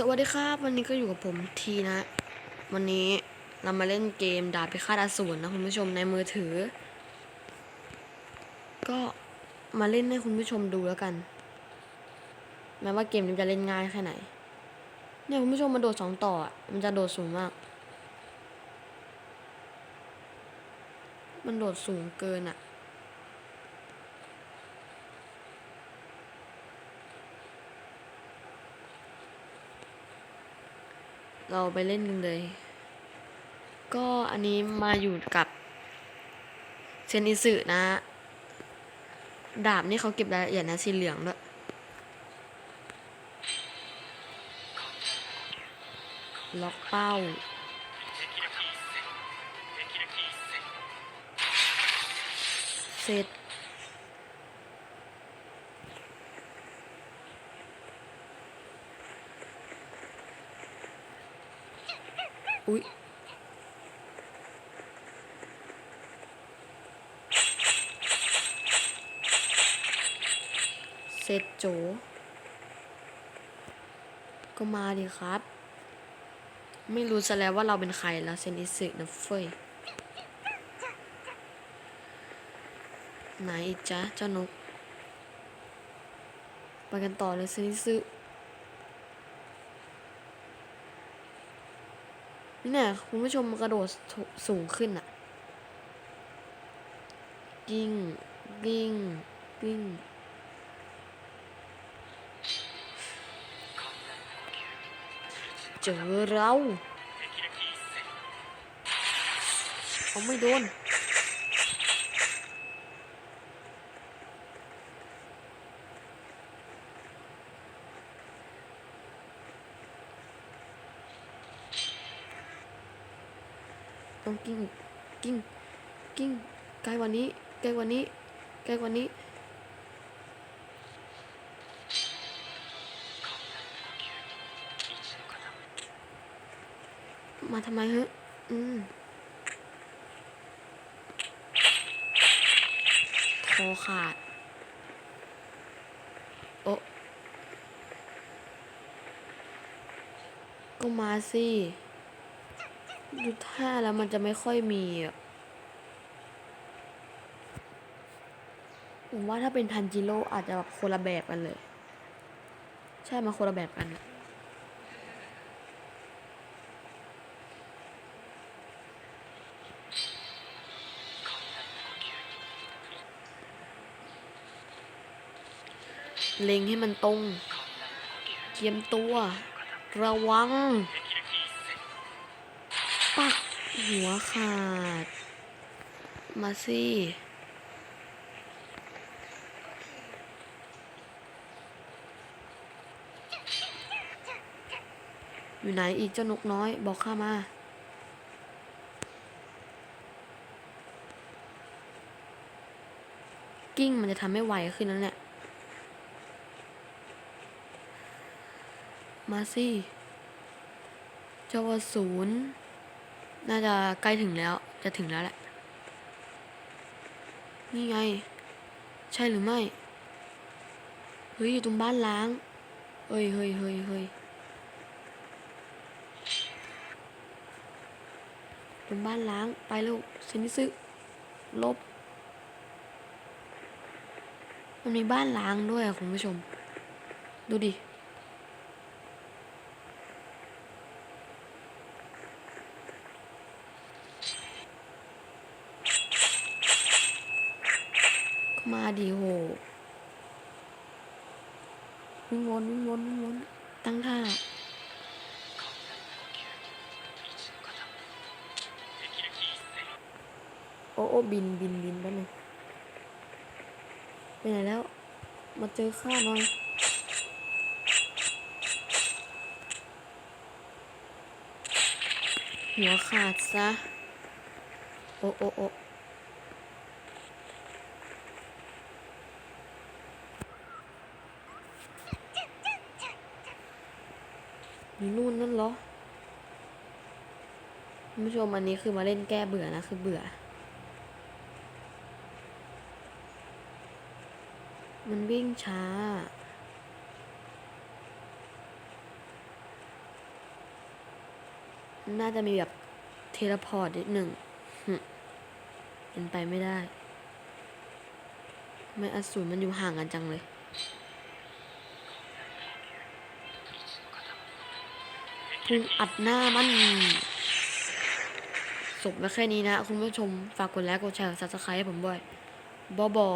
สวัสดีครับ วันนี้ก็อยู่กับผมทีนะ วันนี้เรามาเล่นเกมดาบพิฆาตอสูรนะคุณผู้ชมในมือถือ ก็มาเล่นให้คุณผู้ชมดูแล้วกัน แม้ว่าเกมนี้จะเล่นง่ายแค่ไหน เนี่ยคุณผู้ชมมาโดดสองต่อ มันจะโดดสูงมาก มันโดดสูงเกินอะ เราไปเล่นกันเลย ก็อันนี้มาอยู่กับเซนอิสึนะ ดาบนี่เขาเก็บรายละเอียดนะสีเหลืองด้วยล็อกเป้า เสร็จ อุ๊ยเสร็จโจ ก็มาดิครับ ไม่รู้ซะแล้วว่าเราเป็นใครแล้วเซนอิสึนะเฟยไหนอีกจ๊ะเจ้านก ไปกันต่อเลยเซนอิสึ เนี่ย คุณผู้ชมกระโดดสูสูงขึ้นอะกิ้งกิ้งกิ้งเจอเราเขาไม่โดน ต้องกิ้งกิ้งกิ้งใกล้กวันนี้ใกล้กวันนี้ใกล้กวันนี้มาทำไมฮะ อืมคอขาด โอะก็มาสิ ดูท่าแล้วมันจะไม่ค่อยมีผมว่าถ้าเป็นทันจิโร่อาจจะแบบคนละแบบกันเลย ใช่มาคนละแบบกันอะเล็งให้มันตรง เกียมตัว ระวัง ปักหัวขาด มาสิอยู่ไหนอีกเจ้านกน้อย บอกข้ามากิ้งมันจะทำให้ไวขึ้นนั่นแหละ มาสิเจ้าอสูร น่าจะใกล้ถึงแล้ว จะถึงแล้วแหละ นี่ไง ใช่หรือไม่ เฮ้ย อยู่ตรงบ้านล้าง เฮ้ยเฮ้ยเฮ้ยเฮ้ยตรงบ้านล้าง ไปลูกเซนิซึลบ มันมีบ้านล้างด้วยอะคุณผู้ชม ดูดิ ก็ มาดีโหวิ่งวนวิ่งวนวิ่งวนตั้งท่าโอ้โอ้บินบินบินแป๊บนึงไปไหนแล้ว มาเจอข้าหน่อยหัวขาดซะ โอ้โอ้โอ้ มีนู่นนั่นเหรอคุณผู้ชมอันนี้คือมาเล่นแก้เบื่อนะคือเบื่อ มันวิ่งช้า น่าจะมีแบบเทเลพอร์ตนิดหนึ่งเป็นไปไม่ได้ ไม่อสูรมันอยู่ห่างกันจังเลย พุ่งอัดหน้ามันจบมาแค่นี้นะ คุณผู้ชม ฝากกดไลค์กดแชร์ซับสไครต์ให้ผมด้วยบอบอ